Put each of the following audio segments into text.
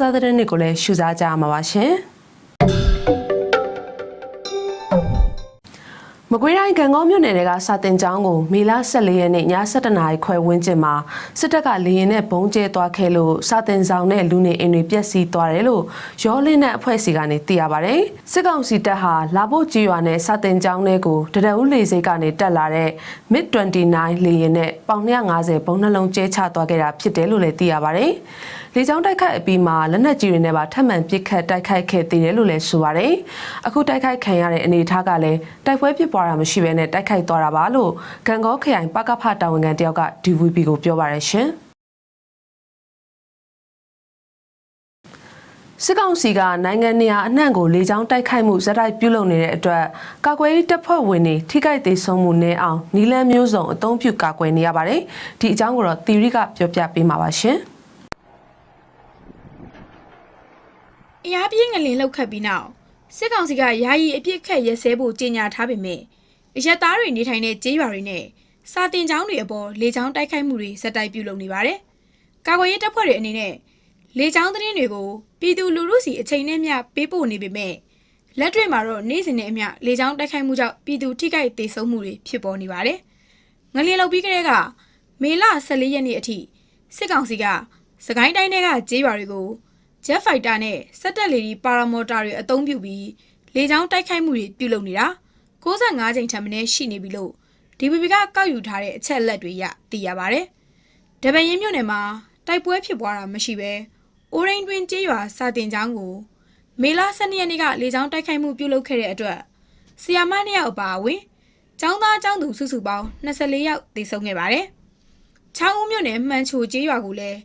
စားတဲ့နေ့ကိုလည်းရှုစားကြရမှာပါရှင်။မကွေးတိုင်းကံကောမြို့နယ်ကစာတင်ကျောင်းကိုမေလ14ရက်နေ့ည7:00နာရီခွဲဝန်းကျင်မှာစစ်တပ်ကလေရင်နဲ့ဘုံကျဲသွားခဲ့လို့စာတင်ဆောင်နဲ့လူနေအိမ်တွေပျက်စီးသွားတယ်လို့ရောလင်းတဲ့အဖွဲ့စီကနေသိရပါဗျ။စစ်ကောင်စီတပ်ဟာလာဖို့ကြီးရွာနဲ့စာတင်ကျောင်းတွေကိုတရအုပ်လေစိတ်ကနေတက်လာတဲ့ MiG 29လေရင်နဲ့ပေါင်250ဘုံနှလုံးကျဲချသွားခဲ့တာဖြစ်တယ်လို့လည်းသိရပါဗျ။ လေကြောင်းတိုက်ခိုက်အပြီးမှာလက်နက်ကြီးတွေနဲ့ပါထပ်မံပစ်ခတ်တိုက်ခိုက်ခဲ့သေးတယ်လို့လည်းဆိုပါတယ်။အခုတိုက်ခိုက်ခံရတဲ့အနေအထားကလည်းတိုက်ပွဲဖြစ်ပွားတာမရှိဘဲနဲ့တိုက်ခိုက်သွားတာပါလို့ဂံကောခရိုင်ပကဖတာဝန်ခံတယောက်က DVB ကိုပြောပါရရှင်။စစ်ကောင်စီကနိုင်ငံနေရာအနှံ့ကိုလေကြောင်းတိုက်ခိုက်မှုဇက်တိုက်ပြုလုပ်နေတဲ့အတွက်ကာကွယ်ရေးတပ်ဖွဲ့ဝင်တွေထိခိုက်သေးဆုံးမှုနည်းအောင်နီလန်းမျိုးစုံအသုံးပြုကာကွယ်နေရပါတယ်။ဒီအကြောင်းကိုတော့သီရိကပြောပြပေးမှာပါရှင်။ အရာပြင်းငလင်လောက်ခတ်ပြီးနောက်စစ်ကောင်စီကယာယီအပြစ်ခတ်ရဲစဲဖို့ကြေညာထားပေမဲ့အရက်သားတွေနေထိုင်တဲ့ကျေးရွာတွေနဲ့စာတင်ကျောင်းတွေအပေါ်လေကြောင်းတိုက်ခိုက်မှုတွေစက်တိုက်ပြုလုပ်နေပါတယ်။ကာကွယ်ရေးတပ်ဖွဲ့တွေအနေနဲ့လေကြောင်းသတင်းတွေကိုပြည်သူလူထုစီအချိန်နဲ့မျှပေးပို့နေပေမဲ့လက်တွေ့မှာတော့နေ့စဉ်နဲ့အမျှလေကြောင်းတိုက်ခိုက်မှုကြောင့်ပြည်သူထိခိုက်ဒေဆုံးမှုတွေဖြစ်ပေါ်နေပါတယ်။ငလျင်လောက်ပြီးကတည်းကမေလ14ရက်နေ့အထိစစ်ကောင်စီကစကိုင်းတိုင်းထဲကကျေးရွာတွေကို ဂျက်ဖိုက်တာနဲ့စက်တက်လေဒီပါရာမော်တာတွေအသုံးပြုပြီးလေကြောင်းတိုက်ခိုက်မှုတွေပြုလုပ်နေတာ65ကြိမ်ထက်မနည်းရှိနေပြီလို့ DPP ကကောက်ယူထားတဲ့အချက်အလက်တွေရသိရပါဗျ။တပရင်မြို့နယ်မှာတိုက်ပွဲဖြစ်ပွားတာမရှိဘဲအိုရင်းတွင်ကျေးရွာစာတင်ကျောင်းကို မေလ12ရက်နေ့ကလေကြောင်းတိုက်ခိုက်မှုပြုလုပ်ခဲ့တဲ့အတွက်ဆီယာမနှစ်ယောက်အပါအဝင်ကျောင်းသားကျောင်းသူစုစုပေါင်း24ယောက်သေဆုံးခဲ့ပါတယ်။ချောင်းဦးမြို့နယ်မှန်ချိုကျေးရွာကိုလည်း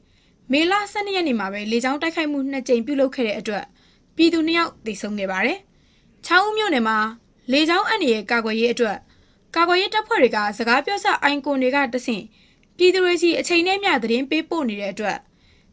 မေလ12ရက်နေ့မှာပဲလေကြောင်းတိုက်ခိုက်မှုနှစ်ကြိမ်ပြုလုပ်ခဲ့တဲ့အတွက်ပြည်သူနှစ်ယောက်သေဆုံးခဲ့ပါတယ်။ချောင်းဦးမြို့နယ်မှာလေကြောင်းအန္တရာယ်ကာကွယ်ရေးအတွက်ကာကွယ်ရေးတပ်ဖွဲ့တွေကစကားပြောစအိုင်ကွန်တွေကတဆင့်ပြည်သူတွေစီအချိန်နဲ့မျှသတင်းပေးပို့နေတဲ့အတွက်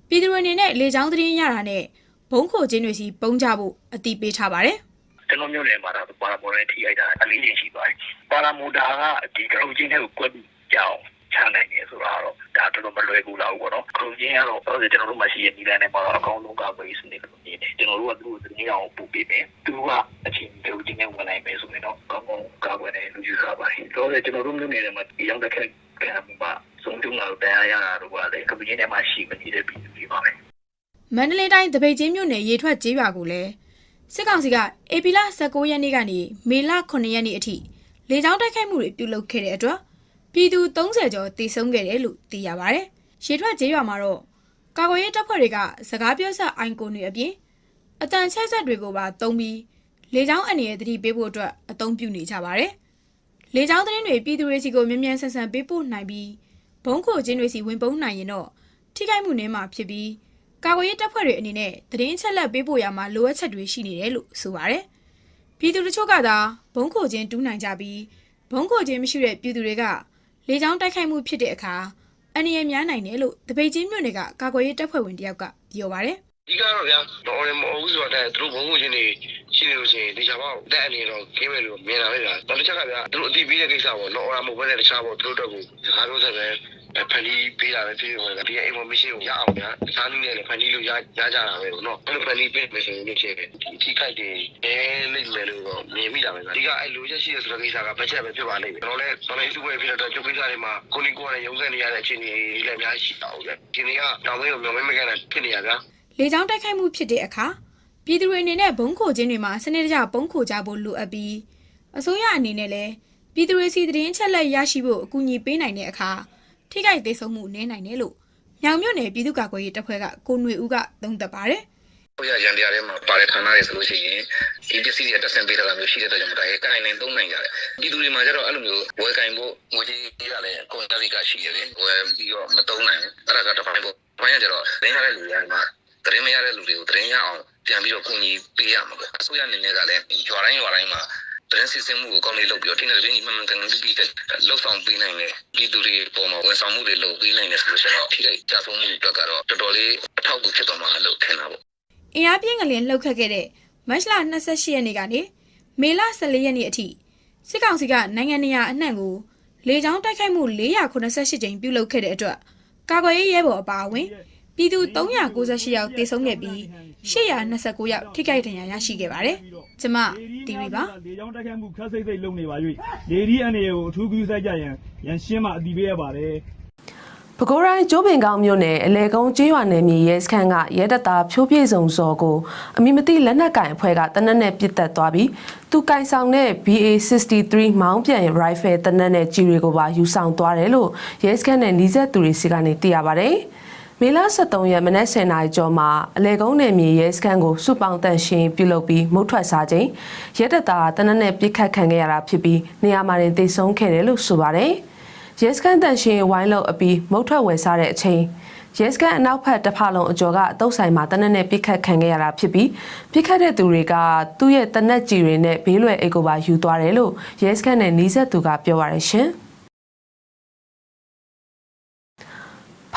ပြည်သူတွေအနေနဲ့လေကြောင်းသတင်းရတာနဲ့ဘုံခိုခြင်းတွေစီပုံကြဖို့အတိပေးထားပါတယ်။ကျွန်တော်မျိုးနယ်မှာတော့ပါရာမော်နဲ့ထိရိုက်တာအလေးချင်းရှိသွားပြီ။ပါရာမိုတာကဒီကရုံချင်းတွေကိုကွက်ပြီးကြောင်း ချနိုင်တယ်ဆိုတော့ဒါတော်တော်မလွယ်ကူလာဘူးပေါ့နော်။ကရုံချင်းကတော့ဆိုတော့ကျွန်တော်တို့မှရှိရနေတဲ့နဲ့မှာတော့အကောင်းဆုံးကဝေးစနစ်လို့မြင်တယ်။ကျွန်တော်တို့ကသူ့ကိုသတင်းအောင်ပို့ပေးမယ်။သူကအချိန်ကရုံချင်းနဲ့ဝင်နိုင်မယ်ဆိုရင်တော့ကောင်းကောင်းကာကွယ်တယ်လို့ယူဆပါတယ်။ဆိုတော့ကျွန်တော်တို့မျိုးနယ်ထဲမှာဒီရောက်တဲ့ခက်ခံမှာဆုံးတုံးလာတရားရတာတော့ကလည်းကရုံချင်းထဲမှာရှိမနေတဲ့ပြည်သူတွေပါပဲ။မန္တလေးတိုင်းတပိတ်ချင်းမြို့နယ်ရေထွက်ကျေးရွာကိုလည်းစစ်ကောင်စီကအေပီလာ19ရက်နေ့ကနေမေလ9ရက်နေ့အထိလေကြောင်းတိုက်ခိုက်မှုတွေပြုလုပ်ခဲ့တဲ့အတွက် ပြည်သူ30ကျော်တေဆုံးခဲ့တယ်လို့သိရပါဗျ။ရေထွက်ကျေးရွာမှာတော့ကာကွယ်ရေးတပ်ဖွဲ့တွေကစကားပြောဆက်အိုင်ကွန်တွေအပြင်အတန်ချက်ဆက်တွေကိုပါတုံးပြီးလေကြောင်းအနေနဲ့တတိပေးဖို့အတွက်အသုံးပြုနေကြပါတယ်။လေကြောင်းသတင်းတွေပြည်သူတွေစီကိုမြန်မြန်ဆန်ဆန်ပေးပို့နိုင်ပြီးဘုံခိုခြင်းတွေစီဝင်ပုန်းနိုင်ရင်တော့ထိခိုက်မှုနည်းမှာဖြစ်ပြီးကာကွယ်ရေးတပ်ဖွဲ့တွေအနေနဲ့သတင်းအချက်လက်ပေးပို့ရမှာလိုအပ်ချက်တွေရှိနေတယ်လို့ဆိုပါတယ်။ပြည်သူတချို့ကသာဘုံခိုခြင်းတူးနိုင်ကြပြီးဘုံခိုခြင်းမရှိတဲ့ပြည်သူတွေက လေကြောင်းတိုက်ခိုက်မှုဖြစ်တဲ့အခါအန္တရာယ်များနိုင်တယ်လို့တပိတ်ချင်းမြို့နယ်ကကာကွယ်ရေးတပ်ဖွဲ့ဝင်တယောက်ကပြောပါတယ်ဒီကတော့ဗျာတော်တယ်မဟုတ်ဘူးဆိုတော့သူတို့ဘုံဘုံချင်းတွေရှိနေလို့ရှိရင်ဒီချာပေါ့တက်အနေတော့ခင်းမယ်လို့မြင်လာပဲဗျာတော်တစ်ချက်ကဗျာသူတို့အတိပေးတဲ့ကိစ္စပေါ့တော့အော်ရာမဟုတ်ဘဲနဲ့တခြားပေါ့သူတို့တော့ကိုစကားပြောဆက်ပဲ ဖန်တီးပေးတာပဲဖြစ်ဖြစ်ဝင်တာဒီ information ကိုရအောင်ညာတခြားနည်းနဲ့လည်းဖန်တီးလို့ရရကြတာပဲနော်ဘယ်လိုဖန်တီးပေးမယ်ဆိုရင်ဖြစ်တယ်ဒီထိခိုက်တယ်အဲလိမ့်မယ်လို့တော့မြင်မိတာပဲအဓိကအဲလိုချက်ရှိရဆိုတဲ့ကိစ္စကဘတ်ဂျက်ပဲဖြစ်ပါလိမ့်မယ်ကျွန်တော်လည်းဆောင်းလေးစုဝေးဖြစ်တော့ကျုပ်ကိစ္စတွေမှာကိုနီကိုရရုံးစက်နေရတဲ့အခြေအနေတွေလည်းအများကြီးရှိတာဟုတ်ကဲ့ဒီနေ့ကတောင်မင်းကိုမြောင်မင်းမကန်တာဖြစ်နေရဗျာလေကြောင်းတိုက်ခိုက်မှုဖြစ်တဲ့အခါပြည်သူတွေအနေနဲ့ဘုံခိုခြင်းတွေမှာစနစ်တကျဘုံခိုကြဖို့လိုအပ်ပြီးအစိုးရအနေနဲ့လည်းပြည်သူတွေစီသတင်းအချက်အလက်ရရှိဖို့အကူအညီပေးနိုင်တဲ့အခါ ထိခိုက်သေးဆုံးမှုနည်းနိုင်တယ်လို့မြောင်မြို့နယ်ပြည်သူ့ကာကွယ်ရေးတပ်ဖွဲ့ကကိုຫນွေဦးကသုံးသပ်ပါတယ်။ဘုရားရန်တရားထဲမှာပါတဲ့ဌာနတွေဆိုလို့ရှိရင်ဒီပစ္စည်းတွေတက်ဆင်ပေးတာမျိုးရှိတဲ့အတွက်ကြောင့်ဒါရဲ့ကိုင်နိုင်သုံးနိုင်ကြတယ်ပြည်သူတွေမှာကျတော့အဲ့လိုမျိုးဝယ်ကင်ဖို့ငွေကြေးပေးရလဲကွန်တက်ရီကရှိရတယ်ဝယ်ပြီးတော့မသုံးနိုင်ဘူးအဲ့ဒါကတစ်ပိုင်းပေါ့ဘိုင်းကကျတော့သတင်းရတဲ့လူတွေမှာသတင်းမရတဲ့လူတွေကိုသတင်းရအောင်ပြန်ပြီးတော့ကူညီပေးရမှာပေါ့အစိုးရအနေနဲ့ကလည်းရွာတိုင်းရွာတိုင်းမှာ သတင်းစစ်စင်မှုကိုကောင်းလေးလုပ်ပြီးတော့ထိနေတဲ့တင်းကြီးမှန်မှန်ကန်ကန်ပြီးပြီးလှုပ်ဆောင်ပေးနိုင်တယ်ပြည်သူတွေပေါ်မှာဝန်ဆောင်မှုတွေလုပ်ပေးနိုင်တယ်ဆိုလို့ရှိရင်တော့ထိခိုက်ကြဆုံးမှုတွေအတွက်ကတော့တော်တော်လေးအထောက်အကူဖြစ်သွားမှာလို့ထင်တာပေါ့အင်အားပြင်းငလျင်လှုပ်ခတ်ခဲ့တဲ့မတ်လ28ရက်နေ့ကနေမေလ14ရက်နေ့အထိစစ်ကောင်စီကနိုင်ငံနေရာအနှံ့ကိုလေကြောင်းတိုက်ခိုက်မှု488ကြိမ်ပြုလုပ်ခဲ့တဲ့အတွက်ကာကွယ်ရေးရဲဘော်အပါအဝင်ပြည်သူ398ယောက်သေဆုံးခဲ့ပြီး 829ယောက်ထိခိုက်ဒဏ်ရာရရှိခဲ့ပါတယ်။ကျမတီဗီပါလေကြောင်းတိုက်ခိုက်မှုခက်စိတ်စိတ်လုပ်နေပါ၍လေဒီအနေကိုအထူးကူးဆိုင်ကြရန်ရန်ရှင်းမှအတိပေးရပါတယ်ပဲခူးတိုင်းကျိုးပင်ကောင်းမြို့နယ်အလဲကုန်းကျေးရွာနယ်မြေရဲစခန်းကရဲတပ်သားဖြိုးပြည့်စုံစော်ကိုအမိမတိလက်နက်ကင်အဖွဲ့ကတနက်နဲ့ပစ်တက်သွားပြီးသူကင်ဆောင်တဲ့ BA63 မောင်းပြန် rifle တနက်နဲ့ကြီးတွေကိုပါယူဆောင်သွားတယ်လို့ရဲစခန်းနဲ့နှီးဆက်သူတွေစီကနေသိရပါတယ်။ မေလ23ရက်မနက်10:00နာရီကျော်မှာအလဲကုန်းနယ်မြေရဲစခန်းကိုစုပေါင်းတန့်ရှင်းပြုလုပ်ပြီးမုတ်ထွက်စားခြင်းရဲတပ်သားတနက်နဲ့ပစ်ခတ်ခံခဲ့ရတာဖြစ်ပြီးနေရာမှာတင်တိတ်ဆုံးခဲ့တယ်လို့ဆိုပါတယ်။ရဲစကန်တန်ရှင်ဝိုင်းလို့အပြီးမုတ်ထွက်ဝယ်စားတဲ့အချိန်ရဲစကန်အနောက်ဘက်တစ်ဖက်လုံးအကျော်ကအတုပ်ဆိုင်မှာတနက်နဲ့ပြစ်ခတ်ခံခဲ့ရတာဖြစ်ပြီးပြစ်ခတ်တဲ့သူတွေကသူ့ရဲ့တနက်ကြီးတွေနဲ့ဘေးလွယ်အိတ်ကိုပါယူသွားတယ်လို့ရဲစကန်နဲ့နီးစပ်သူကပြောပါရရှင်။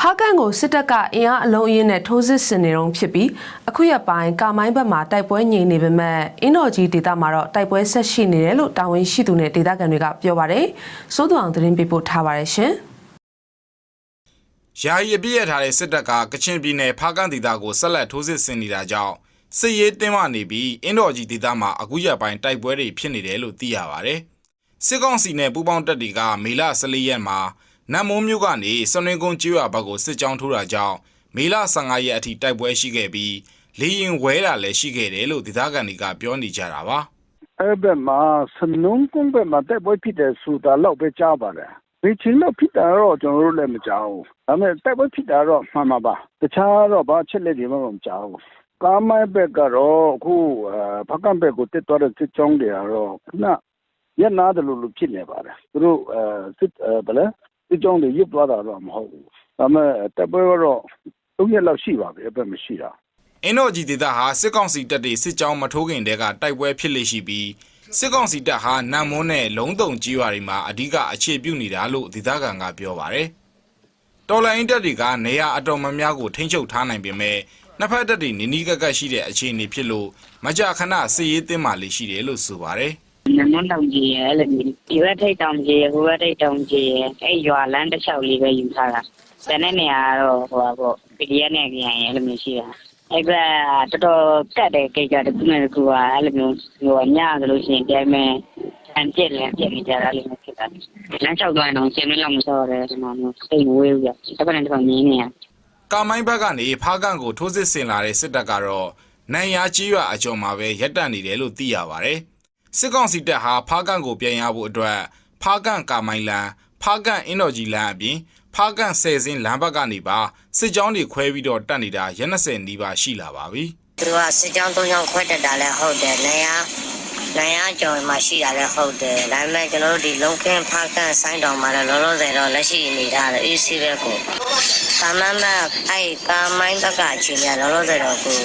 ဖားကန်ကိုစစ်တပ်ကအင်အားအလုံးအင်းနဲ့ထိုးစစ်ဆင်နေတုံးဖြစ်ပြီးအခုရက်ပိုင်းကာမိုင်းဘက်မှာတိုက်ပွဲငြိမ်နေပေမဲ့အင်းတော်ကြီးဒေသမှာတော့တိုက်ပွဲဆက်ရှိနေတယ်လို့တာဝန်ရှိသူနဲ့ဒေသခံတွေကပြောပါတယ်။စိုးသူအောင်သတင်းပေးပို့ထားပါတယ်ရှင်။ယာယီအပြည့်ရထားတဲ့စစ်တပ်ကကချင်ပြည်နယ်ဖားကန့်ဒေသကိုဆက်လက်ထိုးစစ်ဆင်နေတာကြောင့်စစ်ရေးတင်းမာနေပြီးအင်းတော်ကြီးဒေသမှာအခုရက်ပိုင်းတိုက်ပွဲတွေဖြစ်နေတယ်လို့သိရပါဗျ။စစ်ကောင်စီနဲ့ပူးပေါင်းတပ်တွေကမေလ14ရက်မှာ နတ်မိုးမြို့ကနေစနွင်းကုန်းကျွော်ဘက်ကိုစစ်ကြောင်းထိုးတာကြောင့်မေလ15ရက်အထိတိုက်ပွဲရှိခဲ့ပြီးလေရင်ဝဲတာလည်းရှိခဲ့တယ်လို့ဒေသခံတွေကပြောနေကြတာပါ။အဲ့ဘက်မှာစနုံကုန်းဘက်မှာတိုက်ပွဲဖြစ်တယ်ဆိုတာတော့ပဲကြားပါတယ်။ဒီချင်းတော့ဖြစ်တာတော့ကျွန်တော်တို့လည်းမကြားဘူး။ဒါပေမဲ့တိုက်ပွဲဖြစ်တာတော့မှန်မှာပါ။တခြားတော့ဘာချက်လက်တွေမှမကြားဘူး။ကားမိုင်းဘက်ကတော့အခုအဲဖကံဘက်ကိုတက်သွားတဲ့စစ်ကြောင်းတွေကတော့ခဏရက်နာတယ်လို့လို့ဖြစ်နေပါတယ်။သူတို့အဲစစ်အဲဗလဲ စစ်ကြောင်းတွေရွတ်သွားတာတော့မဟုတ်ဘူး။ဒါပေမဲ့တိုက်ပွဲကတော့၃ရက်လောက်ရှိပါပြီအဲ့ဘက်မရှိတာ။အင်းတော်ကြီးဒေသဟာစစ်ကောင်စီတပ်တွေစစ်ကြောင်းမထိုးခင်တည်းကတိုက်ပွဲဖြစ်လေရှိပြီးစစ်ကောင်စီတပ်ဟာနတ်မွန်းနဲ့လုံးတုံကြီးရွာတွေမှာအဓိကအခြေပြုနေတာလို့ဒေသခံကပြောပါတယ်။တော်လိုင်းတပ်တွေကနေရာအတော်များများကိုထိန်းချုပ်ထားနိုင်ပေမဲ့နှစ်ဖက်တပ်တွေနီးနီးကပ်ကပ်ရှိတဲ့အခြေအနေဖြစ်လို့မကြာခဏစစ်ရေးတင်းမာလေးရှိတယ်လို့ဆိုပါတယ်။ နမွန်းတောင်ကြီးရဲ့အဲ့လိုမျိုးဒီဘက်ထိတ်တောင်ကြီးရဲ့ဟိုဘက်ထိတ်တောင်ကြီးရဲ့အဲ့ရွာလမ်းတစ်လျှောက်လေးပဲယူထားတာ။ကျန်တဲ့နေရာကတော့ဟိုပါပေါ့ PDF နဲ့ကြရင်အဲ့လိုမျိုးရှိတာ။အဲ့ကတော်တော်ကတ်တဲ့ကိစ္စတစ်ခုနဲ့တစ်ခုကအဲ့လိုမျိုးဟိုညဆိုလို့ရှိရင်တဲမဲ့အန်ပြက်လည်းပြက်နေကြတာလေးမျိုးဖြစ်တာ။လမ်းလျှောက်သွားရင်တော့ရှင်းမလောက်မစောရဲဒီမှာမျိုးစိတ်မဝေးဘူးပြ။တစ်ခါနဲ့တစ်ခါမြင်နေရကာမိုင်းဘက်ကနေဖားကန့်ကိုထိုးစစ်ဆင်လာတဲ့စစ်တပ်ကတော့နိုင်ရာကြီးရွာအကျော်မှာပဲရပ်တန့်နေတယ်လို့သိရပါတယ်။ စစ်ကောင်စီတပ်ဟာဖားကန့်ကိုပြန်ရဖို့အတွက်ဖားကန့်ကာမိုင်းလန်ဖားကန့်အင်းတော်ကြီးလန်အပြင်ဖားကန့်ဆယ်စင်းလမ်းဘက်ကနေပါစစ်ကြောင်းတွေခွဲပြီးတော့တက်နေတာရက်20နီးပါးရှိလာပါပြီ။သူကစစ်ကြောင်းသုံးကြောင်းခွဲတက်တာလည်းဟုတ်တယ်။နေရ နေရကြော်မှာရှိတာလည်းဟုတ်တယ်။ဒါပေမဲ့ကျွန်တော်တို့ဒီလုံကင်းဖားကန့်ဆိုင်းတောင်မှာလည်းလောလောဆယ်တော့လက်ရှိနေထားတယ်အေးဆေးပဲကို။ကာမမအဲ့ကာမိုင်းဘက်ကအခြေအနေကလောလောဆယ်တော့ကို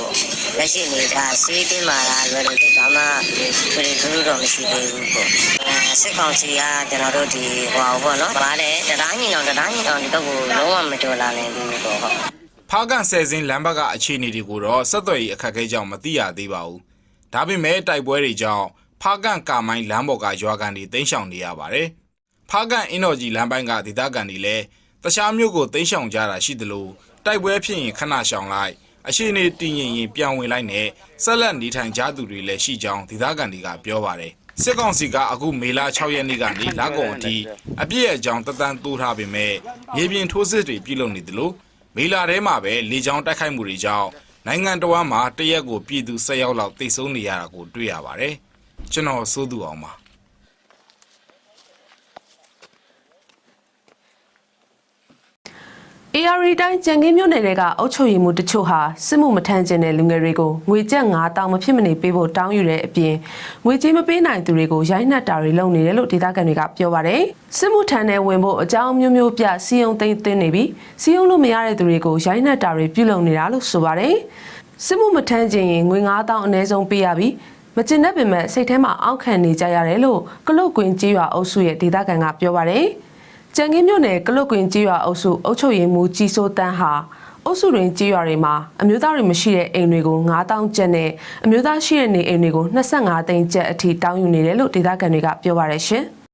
လက်ရှိနေထားစီးတင်းမာလာလွယ်လို့ဒီကာမပြည်သူတော့မရှိသေးဘူးကို။အဲစစ်ကောင်စီကကျွန်တော်တို့ဒီဟိုဘောနော်။ဗါတယ်တရားညီအောင်တရားညီအောင်ဒီတော့ကိုလုံးဝမတော်လာနိုင်ဘူးပေါ့ဟုတ်။ဖားကန်ဆယ်စင်းလမ်းဘက်ကအခြေအနေတွေကိုတော့ဆက်သွယ်ရေးအခက်အခဲကြောင့်မသိရသေးပါဘူး။ ဒါပေမဲ့တိုက်ပွဲတွေကြောင့်ဖားကန်ကာမိုင်းလမ်းပေါ်ကရွာကန်တွေတင်းရှောင်နေရပါတယ်။ဖားကန်အင်းတော်ကြီးလမ်းပိုင်းကဒေသခံတွေလည်းတခြားမြို့ကိုတင်းရှောင်ကြတာရှိသလိုတိုက်ပွဲဖြစ်ရင်ခဏရှောင်လိုက်အရှိနေတည်ငြိမ်ရင်ပြန်ဝင်လိုက်နဲ့ဆက်လက်နေထိုင်ကြသူတွေလည်းရှိကြောင်းဒေသခံတွေကပြောပါတယ်။စစ်ကောင်စီကအခုမေလ6ရက်နေ့ကနေလကုံအထိအပြည့်အကြောင်းတသန်းတိုးထားပေမဲ့မြေပြင်ထိုးစစ်တွေပြုလုပ်နေသလိုမေလာထဲမှာပဲလေကြောင်းတိုက်ခိုက်မှုတွေကြောင့် နိုင်ငံတော်မှာတရက်ကိုပြည်သူ၁၀ယောက်လောက်တိတ်ဆုံးနေရတာကိုတွေ့ရပါတယ်။ကျွန်တော်စိုးသူအောင်ပါ AR တိုင်းကြံကင်းမြို့နယ်တွေကအုပ်ချုပ်ရေးမှုတချို့ဟာစစ်မှုမထမ်းကျင်တဲ့လူငယ်တွေကိုငွေကျပ်9000မဖြစ်မနေပေးဖို့တောင်းယူတဲ့အပြင်ငွေကြေးမပေးနိုင်သူတွေကိုရိုက်နှက်တာတွေလုပ်နေတယ်လို့ဒေသခံတွေကပြောပါတယ်။စစ်မှုထမ်းတဲ့ဝင်ဖို့အကြောင်းမျိုးမျိုးပြစီယုံသိမ်းသွင်းနေပြီးစီယုံလို့မရတဲ့သူတွေကိုရိုက်နှက်တာတွေပြုလုပ်နေတာလို့ဆိုပါတယ်။စစ်မှုမထမ်းကျင်ရင်ငွေ9000အနည်းဆုံးပေးရပြီးမကျင်တဲ့ပင်မဲ့စိတ်ထဲမှာအောက်ခံနေကြရတယ်လို့ကလုတ်ကွင်းကြီးရွာအုပ်စုရဲ့ဒေသခံကပြောပါတယ်။ ကြံကင်းမြို့နယ်ကလုတ်ကွင်းကြီးရွာအုပ်စုအုပ်ချုပ်ရေးမှူးကြီးစိုးတန်းဟာအုပ်စုတွင်ကြီးရွာတွေမှာအမျိုးသားတွေမရှိတဲ့အိမ်တွေကို9000ကျပ်နဲ့အမျိုးသားရှိတဲ့နေအိမ်တွေကို25သိန်းကျပ်အထိတောင်းယူနေတယ်လို့ဒေသခံတွေကပြောပါရရှင်။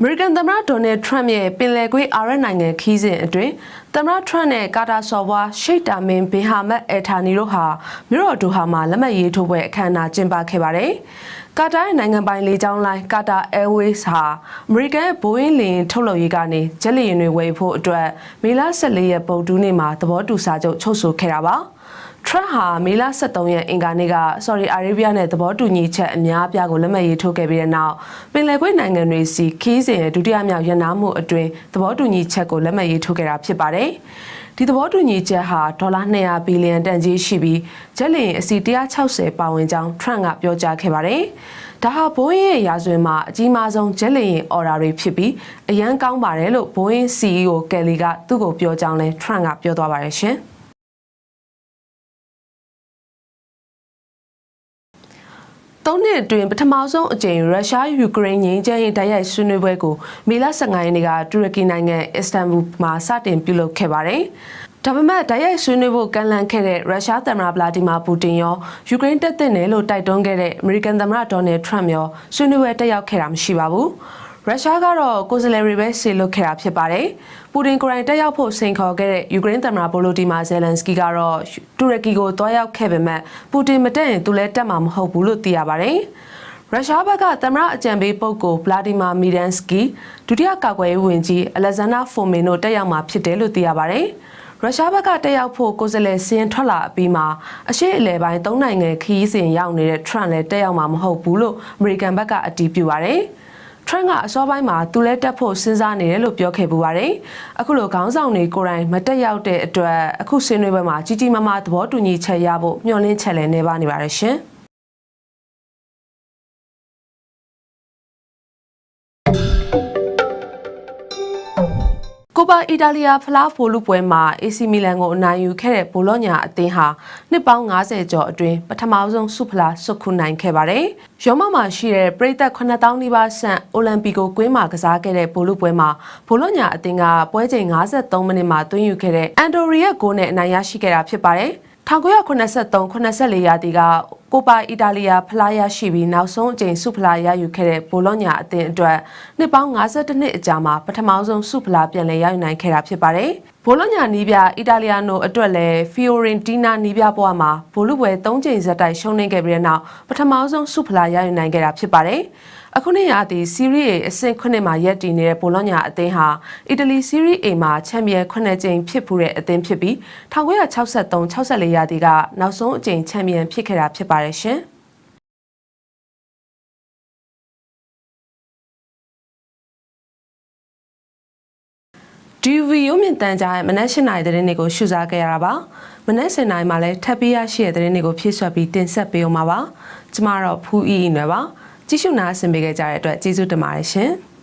မေရိကန်သမ္မတဒေါ်နယ်ထရမ့်ရဲ့ပင်လယ်ကွေးအာရပ်နိုင်ငံခီးစဉ်အတွင်း သမ္မတထရမ့်နဲ့ကာတာဆော်ဘွားရှိတ်တာမင်ဘင်ဟာမတ်အယ်ထာနီတို့ဟာမြို့တော်ဒိုဟာမှာလက်မှတ်ရေးထိုးပွဲအခမ်းအနားကျင်းပခဲ့ပါတယ်။ကာတာရဲ့နိုင်ငံပိုင်လေကြောင်းလိုင်းကာတာအဲဝေးစ်ဟာအမေရိကန်ဘိုးအင်းလင်ထုတ်လုပ်ရေးကနေဂျက်လီယင်တွေဝယ်ဖို့အတွက်မေလ14ရက်ပုတ်တူးနေ့မှာသဘောတူစာချုပ်ချုပ်ဆိုခဲ့တာပါ။ ထရန့်ဟာမေလ23ရက်အင်္ဂါနေ့ကဆော်ဒီအာရေဗျနဲ့သဘောတူညီချက်အများအပြားကိုလက်မှတ်ရေးထိုးခဲ့ပြီးတဲ့နောက်ပင်လယ်ကွေ့နိုင်ငံတွေစီခီးစဉ်ရဲ့ဒုတိယမြောက်ရန်နာမှုအတွင်းသဘောတူညီချက်ကိုလက်မှတ်ရေးထိုးခဲ့တာဖြစ်ပါတယ်။ဒီသဘောတူညီချက်ဟာဒေါ်လာ200ဘီလီယံတန်ကြီးရှိပြီးဂျက်လင်အစီ160ပါဝင်ကြောင်းထရန့်ကပြောကြားခဲ့ပါတယ်။ဒါဟာဘိုးင်းရဲ့ရာဇဝင်မှာအကြီးမားဆုံးဂျက်လင်အော်ဒါတွေဖြစ်ပြီးအရန်ကောင်းပါတယ်လို့ဘိုးင်း CEO ကယ်လီကသူ့ကိုပြောကြောင်းလဲထရန့်ကပြောသွားပါတယ်ရှင်။ သုံးနှစ်အတွင်းပထမဆုံးအကြိမ်ရုရှားယူကရိန်းငြိမ်းချမ်းရေးတိုက်ရိုက်ဆွေးနွေးပွဲကိုမေလ15ရက်နေ့ကတူရကီနိုင်ငံအစ္စတန်ဘူမှာစတင်ပြုလုပ်ခဲ့ပါတယ်။ဒါပေမဲ့တိုက်ရိုက်ဆွေးနွေးဖို့ကန့်လန့်ခဲ့တဲ့ရုရှားသမ္မတဗလာဒီမာပူတင်ရောယူကရိန်းတက်တဲ့နယ်လို့တိုက်တွန်းခဲ့တဲ့အမေရိကန်သမ္မတဒေါ်နယ်ထရမ့်ရောဆွေးနွေးပွဲတက်ရောက်ခဲ့တာမရှိပါဘူး။ ရုရှားကတော့ကိုယ်စားလှယ်တွေပဲဆေလွတ်ခဲ့တာဖြစ်ပါတယ်။ပူတင်ကိုယ်တိုင်တက်ရောက်ဖို့စိန်ခေါ်ခဲ့တဲ့ယူကရိန်းသမ္မတဗိုလိုဒီမာဇယ်လန်စကီကတော့တူရကီကိုတွားရောက်ခဲ့ပေမဲ့ပူတင်မတက်ရင်သူလည်းတက်မှာမဟုတ်ဘူးလို့သိရပါတယ်။ရုရှားဘက်ကသမ္မတအကြံပေးပုဂ္ဂိုလ်ဗလာဒီမာမီဒန်စကီဒုတိယကာကွယ်ရေးဝန်ကြီးအလက်ဇန်နာဖိုမင်တို့တက်ရောက်မှာဖြစ်တယ်လို့သိရပါတယ်။ရုရှားဘက်ကတက်ရောက်ဖို့ကိုယ်စားလှယ်စင်းထွက်လာအပြီးမှာအရှိအလဲပိုင်းသုံးနိုင်ငံခရီးစဉ်ရောက်နေတဲ့ထရန့်လည်းတက်ရောက်မှာမဟုတ်ဘူးလို့အမေရိကန်ဘက်ကအတည်ပြုပါတယ်။ ထရန့်ကအစောပိုင်းမှာသူလဲတက်ဖို့စဉ်းစားနေတယ်လို့ပြောခဲ့ပူပါတယ်။အခုလိုခေါင်းဆောင်တွေကိုယ်တိုင်မတက်ရောက်တဲ့အတွက်အခုဆွေးနွေးပွဲမှာကြီးကြီးမားမားသဘောတူညီချက်ရဖို့မျှော်လင့်ချက်လည်းနေပါနေပါတယ်ရှင်။ ကိုပါအီတာလီယာဖလားဖိုလူပွဲမှာ AC မီလန်ကိုအနိုင်ယူခဲ့တဲ့ဘိုလော့ညာအသင်းဟာနှစ်ပေါင်း90ကျော်အတွင်းပထမဆုံးဆုဖလားဆွတ်ခုနိုင်ခဲ့ပါတယ်။ရောမမှာရှိတဲ့ပရိသတ်9000နီးပါးဆန့်အိုလံပီကိုကွင်းမှာကစားခဲ့တဲ့ဘိုလူပွဲမှာဘိုလော့ညာအသင်းကပွဲချိန်53မိနစ်မှာသွင်းယူခဲ့တဲ့အန်ဒိုရီရဲ့ဂိုးနဲ့အနိုင်ရရှိခဲ့တာဖြစ်ပါတယ်။ 1983-84ရာသီကကိုပါအီတာလီယာဖလားရရှိပြီးနောက်ဆုံးအကြိမ်ဆုဖလားရယူခဲ့တဲ့ဘိုလော့ညာအသင်းအတွက်နှစ်ပေါင်း52နှစ်အကြာမှာပထမဆုံးဆုဖလားပြန်လည်ရယူနိုင်ခဲ့တာဖြစ်ပါတယ်။ဘိုလော့ညာနီးပြအီတာလီယာနိုအတွက်လည်းဖီယိုရင်တီနာနီးပြဘွားမှာဘိုလူပွဲ၃ကြိမ်ဆက်တိုက်ရှုံးနိမ့်ခဲ့ပြီးတဲ့နောက်ပထမဆုံးဆုဖလားရယူနိုင်ခဲ့တာဖြစ်ပါတယ်။ အခုနှစ်ရာသီစီးရီး A အဆင့်9မှာရပ်တည်နေတဲ့ဘိုလော့ညာအသင်းဟာအီတလီစီးရီး A မှာချန်ပီယံ9ကြိမ်ဖြစ်ဖူးတဲ့အသင်းဖြစ်ပြီး1963-64ရာသီကနောက်ဆုံးအကြိမ်ချန်ပီယံဖြစ်ခဲ့တာဖြစ်ပါတယ်ရှင်။ DV ရုံမြင့်တန်းကြားရဲ့မနက်၈နာရီသတင်းတွေကိုရှုစားခဲ့ရတာပါမနက်7နာရီမှာလည်းထပ်ပြီးရရှိတဲ့သတင်းတွေကိုဖြည့်ဆွက်ပြီးတင်ဆက်ပေးအောင်ပါပါကျမတော့ဖူးအီအီနွယ်ပါ ကြည့်ရှုနာဆင်ပေးခဲ့ကြတဲ့အတွက်ကျေးဇူးတင်ပါတယ်ရှင်။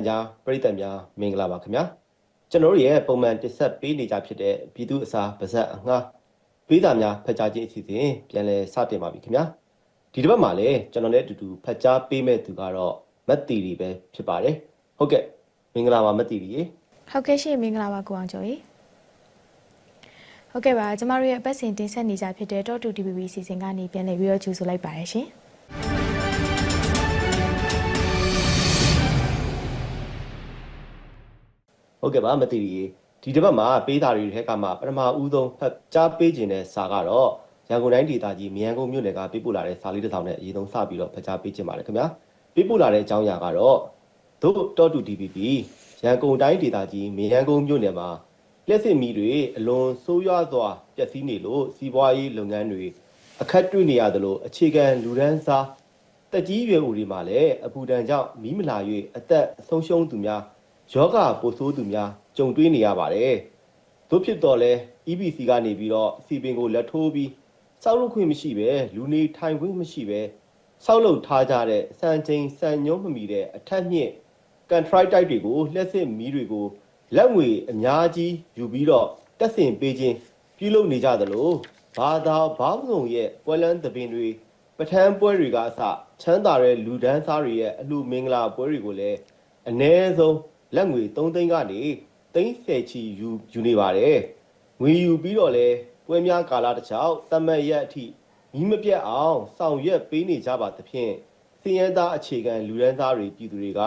ရုပ်မြင်တန်ကြားပရိသတ်များမင်္ဂလာပါခင်ဗျာကျွန်တော်တို့ရဲ့ပုံမှန်တင်ဆက်ပေးနေကြဖြစ်တဲ့ပြည်သူအစားပါဇက်အငှားပေးစာများဖတ်ကြားခြင်းအစီအစဉ်ပြန်လည်စတင်ပါပြီခင်ဗျာဒီတစ်ပတ်မှာလည်းကျွန်တော်နဲ့အတူတူဖတ်ကြားပေးမဲ့သူကတော့မတ်တီရီပဲဖြစ်ပါတယ်ဟုတ်ကဲ့မင်္ဂလာပါမတ်တီရီရေဟုတ်ကဲ့ရှင်မင်္ဂလာပါကိုအောင်ကျော်ရေဟုတ်ကဲ့ပါကျမတို့ရဲ့အပတ်စဉ်တင်ဆက်နေကြဖြစ်တဲ့ Talk to DPP စီစဉ်ကနေပြန်လည်ပြီးတော့ကြိုဆိုလိုက်ပါတယ်ရှင် ဟုတ်ကဲ့ပါမသိရီရေဒီတစ်ပတ်မှာပေးတာတွေထဲကမှပထမဦးဆုံးဖတ်ကြားပေးခြင်းတဲ့စာကတော့ရန်ကုန်တိုင်းဒေသကြီးမြန်ကုန်မြို့နယ်ကပေးပို့လာတဲ့စာလေးတစ်စောင်နဲ့အရေးဆုံးစပြီးတော့ဖတ်ကြားပေးခြင်းပါတယ်ခင်ဗျာပေးပို့လာတဲ့အကြောင်းအရာကတော့တို့တော့တူ DPP ရန်ကုန်တိုင်းဒေသကြီးမြန်ကုန်မြို့နယ်မှာလက်စစ်မီတွေအလွန်ဆိုးရွားစွာပျက်စီးနေလို့စီးပွားရေးလုပ်ငန်းတွေအခက်တွေ့နေရသလိုအခြေခံလူဒန်းစားတက်ကြီးရွယ်ဦးတွေမှာလည်းအပူဒဏ်ကြောင့်မီးမလာ၍အသက်ဆုံးရှုံးသူများ ယောဂပိုဆိုးသူများကြုံတွေ့နေရပါတယ်။တို့ဖြစ်တော့လဲ EBC ကနေပြီးတော့စီပင်ကိုလက်ထိုးပြီးစောက်လုပ်ခွင့်မရှိပဲလူနေထိုင်ခွင့်မရှိပဲစောက်လုပ်ထားကြတဲ့စံချိန်စံညွှန်းမမီတဲ့အထက်မြင့်ကန်ထရိုက်တိုက်တွေကိုလျှက်စစ်မီးတွေကိုလက်ငွေအများကြီးယူပြီးတော့တက်ဆင်ပေးခြင်းပြုလုပ်နေကြသလိုဘာသာဘောင်းဆောင်ရဲ့ပွဲလန်းသဘင်တွေပထမ်းပွဲတွေကအစချမ်းသာတဲ့လူဒန်းစားတွေရဲ့အလှမင်္ဂလာပွဲတွေကိုလည်းအ ਨੇ ဆုံး လက်ငွေ3သိန်းကနေသိန်း10ချီယူယူနေပါတယ်ငွေယူပြီးတော့လဲပွဲများကာလတစ်ချောက်တတ်မှတ်ရက်အထိမီးမပြတ်အောင်ဆောင်ရွက်ပေးနေကြပါသဖြင့်စည်ရဲသားအခြေခံလူဒန်းစားတွေပြည်သူတွေက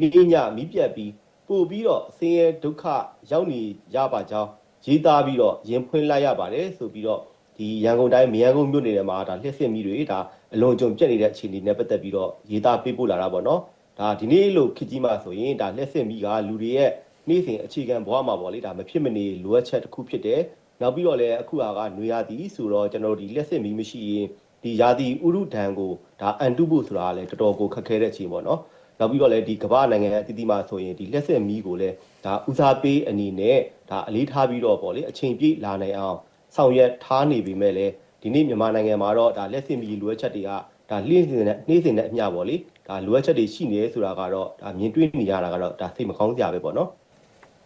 နေ့ညမီးပြတ်ပြီးပို့ပြီးတော့စည်ရဲဒုက္ခရောက်နေရပါကြောင်းရေးသားပြီးတော့ရင်ဖွင့်လိုက်ရပါတယ်ဆိုပြီးတော့ဒီရန်ကုန်တိုင်းမရန်ကုန်မြို့နယ်ထဲမှာဒါလျှက်စစ်မီးတွေဒါအလွန်ကြုံပြက်နေတဲ့အခြေအနေနဲ့ပတ်သက်ပြီးတော့ရေးသားပေးပို့လာတာပေါ့နော် ဒါဒီနေ့လို့ခစ်ကြီးမှဆိုရင်ဒါလျှက်စစ်မီးကလူတွေရဲ့နေ့စဉ်အခြေခံဘဝမှာပေါ့လေဒါမဖြစ်မနေလိုအပ်ချက်တစ်ခုဖြစ်တယ်နောက်ပြီးတော့လည်းအခုဟာကຫນွေရသည်ဆိုတော့ကျွန်တော်တို့ဒီလျှက်စစ်မီးမရှိရင်ဒီရာသီဥရုဒဏ်ကိုဒါအန်တုဖို့ဆိုတာလည်းတော်တော်ကိုခက်ခဲတဲ့အခြေပေါ့နော်နောက်ပြီးတော့လည်းဒီကမ္ဘာနိုင်ငံအသီးသီးမှာဆိုရင်ဒီလက်ဆက်မီးကိုလည်းဒါဦးစားပေးအနေနဲ့ဒါအလေးထားပြီးတော့ပေါ့လေအချိန်ပြည့်လာနိုင်အောင်ဆောင်ရွက်ထားနေပေမဲ့လည်းဒီနေ့မြန်မာနိုင်ငံမှာတော့ဒါလက်စစ်မီးလိုအပ်ချက်တွေကဒါလင်းစင်နဲ့နှေးစင်တဲ့အမျှပေါ့လေ ဒါလိုအပ်ချက်တွေရှိနေဆိုတာကတော့ဒါမြင်တွေ့နေရတာကတော့ဒါစိတ်မကောင်းစရာပဲပေါ့နော်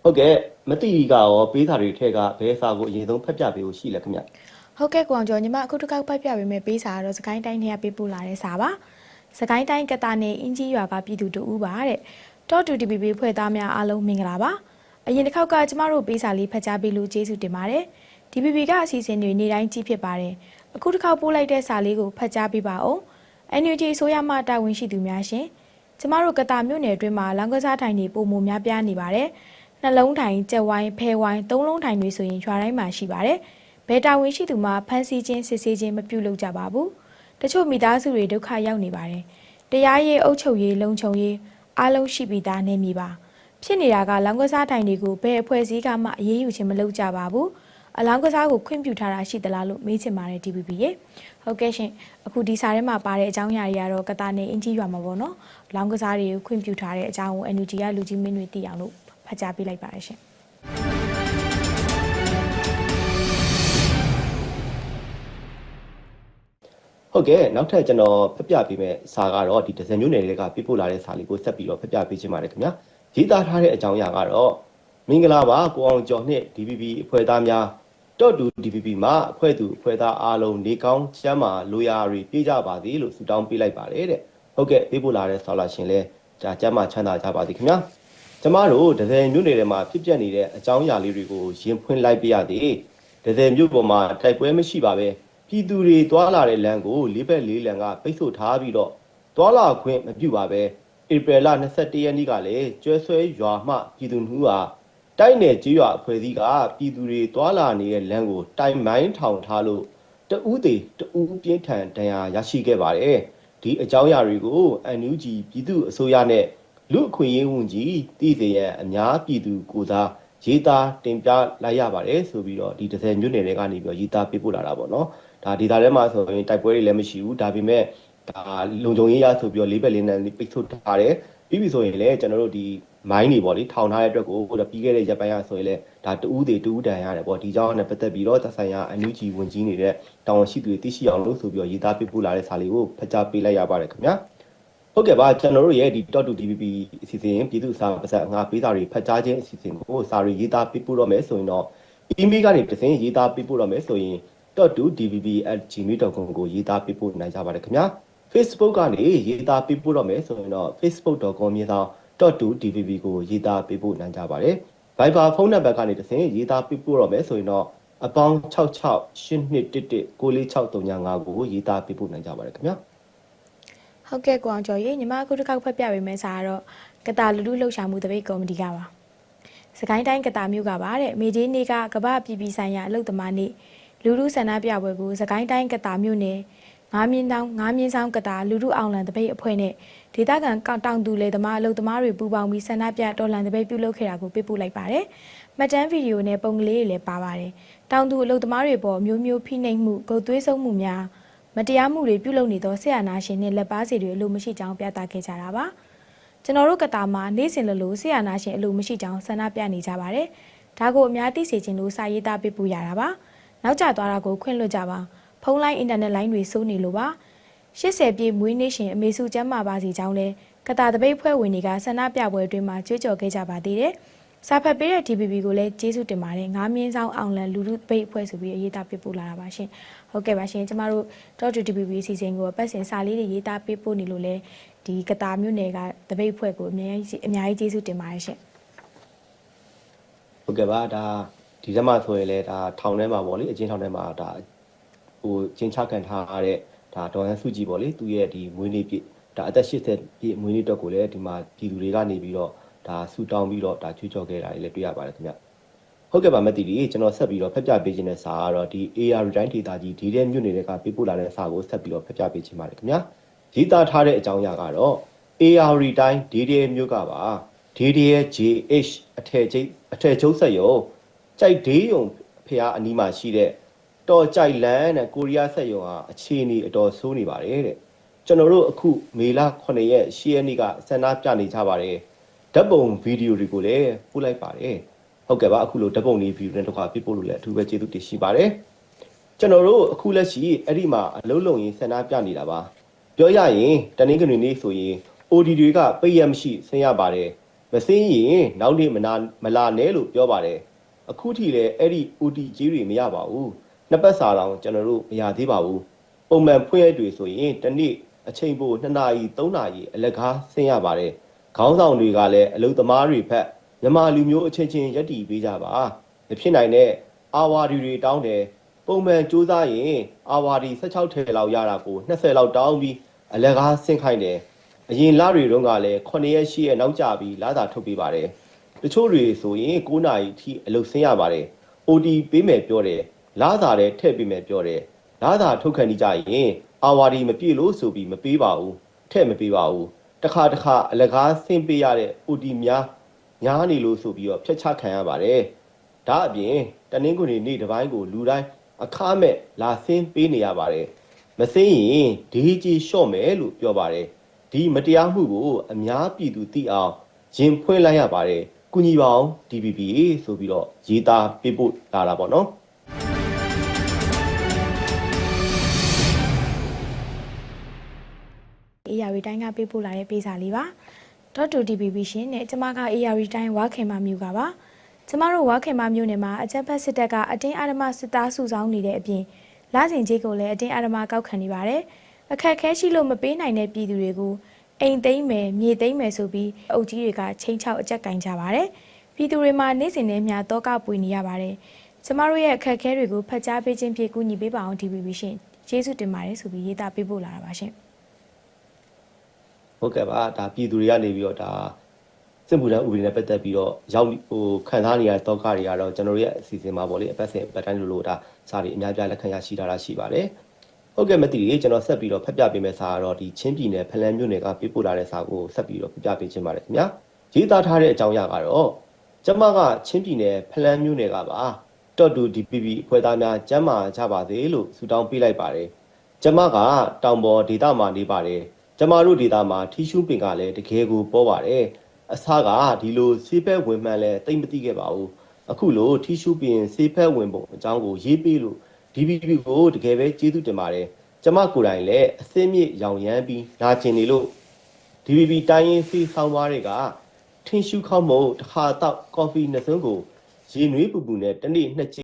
ဟုတ်ကဲ့မတိကရောပေးစာတွေထက်ကဘယ်စာကိုအရင်ဆုံးဖတ်ပြပေးလို့ရှိလဲခင်ဗျဟုတ်ကဲ့ကိုအောင်ကျော်ညီမအခုတစ်ခါပတ်ပြပေးမယ်ပေးစာကတော့စကိုင်းတိုင်းထဲကပေးပို့လာတဲ့စာပါစကိုင်းတိုင်းကတာနယ်အင်းကြီးရွာကပြည်သူတူဦးပါတဲ့တော့တူ TPP ဖွဲ့သားများအားလုံးမင်္ဂလာပါအရင်တစ်ခေါက်ကကျမတို့ပေးစာလေးဖတ်ကြားပေးလို့ကျေးဇူးတင်ပါတယ် DPP ကအစီအစဉ်တွေနေ့တိုင်းကြည့်ဖြစ်ပါတယ်အခုတစ်ခေါက်ပို့လိုက်တဲ့စာလေးကိုဖတ်ကြားပေးပါအောင် NUG အစိုးရမှတာဝန်ရှိသူများရှင်ကျမတို့ကတာမြို့နယ်အတွင်းမှာလောင်ကစားထိုင်တွေပုံမများပြားနေပါတယ်နှလုံးထိုင်ကြက်ဝိုင်းဖဲဝိုင်းသုံးလုံးထိုင်တွေဆိုရင်ရွာတိုင်းမှာရှိပါတယ်ဘယ်တာဝန်ရှိသူမှဖမ်းဆီးခြင်းစစ်ဆေးခြင်းမပြုလုပ်ကြပါဘူးတချို့မိသားစုတွေဒုက္ခရောက်နေပါတယ်တရားရေးအုပ်ချုပ်ရေးလုံခြုံရေးအားလုံးရှိပြီးသားနေမည်ပါဖြစ်နေတာကလောင်ကစားထိုင်တွေကိုဘယ်အဖွဲ့အစည်းကမှအရေးယူခြင်းမလုပ်ကြပါဘူး အလောင်းကစားကိုခွင့်ပြုထားတာရှိသလားလို့မေးချင်ပါတယ် DPP ရေဟုတ်ကဲ့ရှင်အခုဒီစာထဲမှာပါတဲ့အကြောင်းအရာတွေကတော့ကတာနေအင်ကြီးရွာမှာပေါ့နော်လောင်းကစားတွေကိုခွင့်ပြုထားတဲ့အကြောင်းကို NUG ကလူကြီးမင်းတွေသိအောင်လို့ဖတ်ကြားပေးလိုက်ပါတယ်ရှင်ဟုတ်ကဲ့နောက်ထပ်ကျွန်တော်ဖတ်ပြပေးမယ့်စာကတော့ဒီဒဇယ်မျိုးနယ်တွေကပြပို့လာတဲ့စာလေးကိုဆက်ပြီးတော့ဖတ်ပြပေးချင်ပါတယ်ခင်ဗျာရေးသားထားတဲ့အကြောင်းအရာကတော့မင်္ဂလာပါကိုအောင်ကျော်နှင့် DPP အဖွဲ့သားများ တော့တူ DPP မှာအဖွဲ့သူအဖွဲ့သားအားလုံးနေကောင်းချမ်းမာလိုရာတွေပြည့်ကြပါစေလို့ဆုတောင်းပေးလိုက်ပါတယ်တဲ့ဟုတ်ကဲ့ပြပို့လာတဲ့ဆောလာရှင်လဲကြာချမ်းမာချမ်းသာကြပါစေခင်ဗျာကျမတို့ဒဇယ်မျိုးနယ်တွေမှာဖြစ်ပျက်နေတဲ့အကြောင်းအရာလေးတွေကိုရင်ဖွင့်လိုက်ပြရသည်ဒဇယ်မျိုးပေါ်မှာတိုက်ပွဲမရှိပါပဲပြည်သူတွေတွာလာတဲ့လမ်းကိုလေးဘက်လေးလမ်းကပိတ်ဆို့ထားပြီးတော့တွာလာခွင့်မပြုပါပဲဧပြီလ22ရက်နေ့ကလည်းကျွဲဆွဲရွာမှပြည်သူနှူးဟာ တိုက်နယ်ကြေးရွာအဖွဲ့အစည်းကပြည်သူတွေတွာလာနေတဲ့လမ်းကိုတိုင်မိုင်းထောင်ထားလို့တဦးသေးတဦးပြင်းထန်ဒဏ်ရာရရှိခဲ့ပါတယ်ဒီအကြောင်းအရာတွေကို NUG ပြည်သူအစိုးရနဲ့လူအခွင့်အရေးဝန်ကြီးတည်စေရန်အများပြည်သူကိုစားရေးသားတင်ပြလိုက်ရပါတယ်ဆိုပြီးတော့ဒီ30မြို့နယ်တွေကနေပြီးတော့ရေးသားပေးပို့လာတာပေါ့နော်ဒါဒေတာထဲမှာဆိုရင်တိုက်ပွဲတွေလည်းမရှိဘူးဒါပေမဲ့ဒါလုံခြုံရေးရဆိုပြီးတော့လေးဘက်လေးနဲ့ပိတ်ဆို့ထားတယ်ပြီးပြီဆိုရင်လည်းကျွန်တော်တို့ဒီ မိုင်းတွေပေါ့လေထောင်ထားတဲ့အတွက်ကိုပြီးခဲ့တဲ့ရက်ပိုင်းကဆိုရင်လည်းဒါတူးတွေတူးတန်ရတယ်ပေါ့ဒီကြောင့်နဲ့ပတ်သက်ပြီးတော့သက်ဆိုင်ရာအန်ယူဂျီဝန်ကြီးနေတဲ့တောင်ရှိသူတွေသိရှိအောင်လို့ဆိုပြီးတော့ရေးသားပေးပို့လာတဲ့စာလေးကိုဖတ်ကြားပေးလိုက်ရပါတယ်ခင်ဗျာဟုတ်ကဲ့ပါကျွန်တော်တို့ရဲ့ဒီ Dot to DPP အစီအစဉ်ပြည်သူ့စာပါဇက်ငါပေးစာတွေဖတ်ကြားခြင်းအစီအစဉ်ကိုစာတွေရေးသားပေးပို့တော့မယ်ဆိုရင်တော့ email ကနေတစ်ဆင့်ရေးသားပေးပို့တော့မယ်ဆိုရင် dot to dbb@gmail.com ကိုရေးသားပေးပို့နိုင်ကြပါတယ်ခင်ဗျာ Facebook ကနေရေးသားပေးပို့တော့မယ်ဆိုရင်တော့ facebook.com မြေသား www.2tvb ကိုရေးသားပေးပို့နိုင်ကြပါတယ်။ Viber ဖုန်းနံပါတ်ကနေတဆင့်ရေးသားပေးပို့တော့မယ်ဆိုရင်တော့အပေါင်း668211946395ကိုရေးသားပေးပို့နိုင်ကြပါတယ်ခင်ဗျာ။ဟုတ်ကဲ့ကိုအောင်ကျော်ရေညီမအခုတစ်ခေါက်ဖတ်ပြပေးမယ်စာကတော့ကတာလူလူလှုပ်ရှားမှုတပိတ်ကော်မတီကပါ။စကိုင်းတိုင်းကတာမြို့ကပါတဲ့မေဒီနေ့ကကမ္ဘာပြည်ပြည်ဆိုင်ရာအလုပ်သမားနေ့လူလူဆန္ဒပြပွဲကိုစကိုင်းတိုင်းကတာမြို့နယ်ငါးမြင်းတောင်ငါးမြင်းဆောင်ကတာလူလူအောင်လံတပိတ်အဖွဲ့နဲ့ ဒေသခံတောင်သူလေသမားအလုပ်သမားတွေပူးပေါင်းပြီးဆန္ဒပြတော်လံတပိတ်ပြုလုပ်ခဲ့တာကိုပြပို့လိုက်ပါတယ်မှတ်တမ်းဗီဒီယိုနဲ့ပုံကလေးတွေလည်းပါပါတယ်တောင်သူအလုပ်သမားတွေပေါ်မျိုးမျိုးဖိနှိပ်မှုဂုတ်သွေးဆုံးမှုများမတရားမှုတွေပြုလုပ်နေသောဆရာနာရှင်နဲ့လက်ပါစီတွေအလိုမရှိကြောင်းပြသခဲ့ကြတာပါကျွန်တော်တို့ကတာမှာနေ့စဉ်လိုလိုဆရာနာရှင်အလိုမရှိကြောင်းဆန္ဒပြနေကြပါတယ်ဒါကိုအများသိစေချင်လို့စာရေးသားပေးပို့ရတာပါနောက်ကျသွားတာကိုခွင့်လွှတ်ကြပါဖုန်းလိုင်းအင်တာနက်လိုင်းတွေစိုးနေလို့ပါ 80ပြည့်မွေးနေ့ရှင်အမေစုကျမ်းမာပါစီကြောင်းလဲကတာတပိတ်ဖွဲ့ဝင်တွေကဆန္ဒပြပွဲအတွင်းမှာကြွေးကြော်ခဲ့ကြပါသေးတယ်စာဖတ်ပေးတဲ့ DPP ကိုလည်းကျေးဇူးတင်ပါတယ်ငါးမြင်းဆောင်အောင်လန်လူလူပိတ်အဖွဲ့ဆိုပြီးအရေးသားပေးပို့လာတာပါရှင်ဟုတ်ကဲ့ပါရှင်ကျမတို့ .DPP အစီအစဉ်ကိုပတ်စင်စာလေးတွေရေးသားပေးပို့နေလို့လဲဒီကတာမြို့နယ်ကတပိတ်အဖွဲ့ကိုအများကြီးအများကြီးကျေးဇူးတင်ပါတယ်ရှင်ဟုတ်ကဲ့ပါဒါဒီထဲမှာဆိုရင်လည်းဒါထောင်ထဲမှာပေါ့လေအချင်းထောင်ထဲမှာဒါဟိုချင်းချခံထားရတဲ့ ဒါဒေါ်ဟန်စုကြည်ပေါ့လေသူ့ရဲ့ဒီမွေးနေ့ပြည့်ဒါအသက်80ပြည့်မွေးနေ့အတွက်ကိုလည်းဒီမှာပြည်သူတွေကနေပြီးတော့ဒါဆူတောင်းပြီးတော့ဒါချွေးကြော်ခဲ့တာတွေလည်းတွေ့ရပါတယ်ခင်ဗျဟုတ်ကဲ့ပါမက်တီဒီကျွန်တော်ဆက်ပြီးတော့ဖက်ပြပေးခြင်းတဲ့စာကတော့ဒီ AR တိုင်းဒေတာကြီးဒီတဲ့မြို့နယ်တွေကပေးပို့လာတဲ့စာကိုဆက်ပြီးတော့ဖက်ပြပေးခြင်းပါတယ်ခင်ဗျရေးသားထားတဲ့အကြောင်းအရာကတော့ AR တိုင်းဒီတဲ့မြို့ကပါ DDGH အထည်ကျိတ်အထည်ချုပ်ဆက်ရုံကြိုက်ဒေးယုံဖျားအနီးမှာရှိတဲ့ တော်ကြိုက်လန်းနဲ့ကိုရီးယားဆက်ရုံဟာအခြေအနေအတော်ဆိုးနေပါတယ်တဲ့ကျွန်တော်တို့အခုမေလ9ရက်10ရက်နေ့ကဆန္ဒပြနေကြပါတယ်ဓာတ်ပုံဗီဒီယိုတွေကိုလည်းပို့လိုက်ပါတယ်ဟုတ်ကဲ့ပါအခုလိုဓာတ်ပုံလေးဗီဒီယိုနဲ့တစ်ခါပြပို့လို့လည်းအထူးပဲကျေးဇူးတင်ရှိပါတယ်ကျွန်တော်တို့အခုလက်ရှိအဲ့ဒီမှာအလုံးလုံးရင်ဆန္ဒပြနေတာပါပြောရရင်တနင်္ဂနွေနေ့ဆိုရင် OD တွေကပိတ်ရမရှိဆင်းရပါတယ်မစင်းရင်နောက်နေ့မနာမလာနဲ့လို့ပြောပါတယ်အခုထိလည်းအဲ့ဒီ OD ကြီးတွေမရပါဘူး နှစ်ပတ်စာတောင်ကျွန်တော်တို့မရသေးပါဘူးပုံမှန်ဖွင့်ရတွေဆိုရင်တစ်နေ့အချိန်ပို2နာရီ3နာရီအလကားဆင်းရပါတယ်ခေါင်းဆောင်တွေကလည်းအလုပ်သမားတွေဖက်မြန်မာလူမျိုးအချင်းချင်းယက်တီပေးကြပါမဖြစ်နိုင်တဲ့အာဝါဒီတွေတောင်းတယ်ပုံမှန်စူးစမ်းရင်အာဝါဒီ16ထဲလောက်ရတာကို20လောက်တောင်းပြီးအလကားဆင်းခိုင်းတယ်အရင်လတွေတုန်းကလည်း9ရက်10ရက်နောက်ကျပြီးလာတာထုတ်ပေးပါတယ်တချို့တွေဆိုရင်9နာရီထိအလုပ်ဆင်းရပါတယ် OT ပေးမယ်ပြောတယ် လာစာလည်းထည့်ပေးမယ်ပြောတယ်လာစာထုတ်ခံနေကြရင်အာဝါဒီမပြည့်လို့ဆိုပြီးမပေးပါဘူးထည့်မပေးပါဘူးတခါတခါအလကားဆင်းပေးရတဲ့ OT များညားနေလို့ဆိုပြီးတော့ဖျက်ချခံရပါတယ်ဒါအပြင်တနင်္ဂနွေနေ့တစ်ပိုင်းကိုလူတိုင်းအခမဲ့လာဆင်းပေးနေရပါတယ်မစင်းရင်ဒီကြီးလျှော့မယ်လို့ပြောပါတယ်ဒီမတရားမှုကိုအများပြည်သူသိအောင်ရင်ဖွင့်လိုက်ရပါတယ်ကုညီပါအောင် DPP ဆိုပြီးတော့ရေးသားပေးပို့လာတာပေါ့နော် AR တိုင်းကပေးပို့လာတဲ့ပေးစာလေးပါ .2DPP ရှင်နဲ့ကျမက AR တိုင်းဝါခင်မမြို့ကပါကျမတို့ဝါခင်မမြို့နယ်မှာအကြက်ဖက်စစ်တပ်ကအတင်းအဓမ္မစစ်သားစုဆောင်းနေတဲ့အပြင်လစဉ်ကြီးကိုလည်းအတင်းအဓမ္မကောက်ခံနေပါတယ်အခက်ခဲရှိလို့မပေးနိုင်တဲ့ပြည်သူတွေကိုအိမ်သိမ်းမယ်မြေသိမ်းမယ်ဆိုပြီးအုပ်ကြီးတွေကချိန်ချောက်အကြက်ကင်ကြပါတယ်ပြည်သူတွေမှာနေ့စဉ်နဲ့မျှတော့ကပွေနေရပါတယ်ကျမတို့ရဲ့အခက်ခဲတွေကိုဖတ်ကြားပေးခြင်းဖြင့်ကူညီပေးပါအောင် DPP ရှင်ကျေးဇူးတင်ပါတယ်ဆိုပြီးရေးသားပေးပို့လာတာပါရှင် ဟုတ်ကဲ့ပါဒါပြည်သူတွေကနေပြီးတော့ဒါစစ်မှုထမ်းဥပဒေနဲ့ပတ်သက်ပြီးတော့ရောက်ဟိုခံစားနေရတဲ့တောကတွေကတော့ကျွန်တော်တို့ရဲ့အစီအစဉ်မှာပေါ့လေအပတ်စဉ်ပတ်တိုင်းလိုလိုဒါစာတွေအများပြလက်ခံရရှိတာရှိပါတယ်ဟုတ်ကဲ့မသိကြီးကျွန်တော်ဆက်ပြီးတော့ဖတ်ပြပေးမယ့်စာကတော့ဒီချင်းပြည်နယ်ဖလန်းမြို့နယ်ကပေးပို့လာတဲ့စာကိုဆက်ပြီးတော့ဖတ်ပြပေးခြင်းပါတယ်ခင်ဗျာရေးသားထားတဲ့အကြောင်းအရာကတော့ကျမကချင်းပြည်နယ်ဖလန်းမြို့နယ်ကပါတော့တူ DPP အဖွဲ့သားများကျမ်းမာကြပါစေလို့ဆုတောင်းပေးလိုက်ပါတယ်ကျမကတောင်ပေါ်ဒေသမှာနေပါတယ် ကျမတို့ဒေသမှာထီရှူးပင်ကလည်းတကယ်ကိုပေါ်ပါတယ်အစားကဒီလိုဆေးဖက်ဝင်မှန်းလဲတိတ်မသိခဲ့ပါဘူးအခုလိုထီရှူးပင်ဆေးဖက်ဝင်ပုံအကြောင်းကိုရေးပေးလို့ DPP ကိုတကယ်ပဲကျေးဇူးတင်ပါတယ်ကျမကိုယ်တိုင်လည်းအစင်းမြစ်ရောင်ရမ်းပြီးနာကျင်နေလို့ DPP တိုင်းရင်းစီဆောင်းပါးတွေကထင်းရှူးခေါက်မုတ်တစ်ခါတော့ကော်ဖီနှစ်စွန်းကိုရေနွေးပူပူနဲ့တစ်နေ့နှစ်